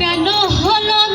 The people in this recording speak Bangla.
কেন হলো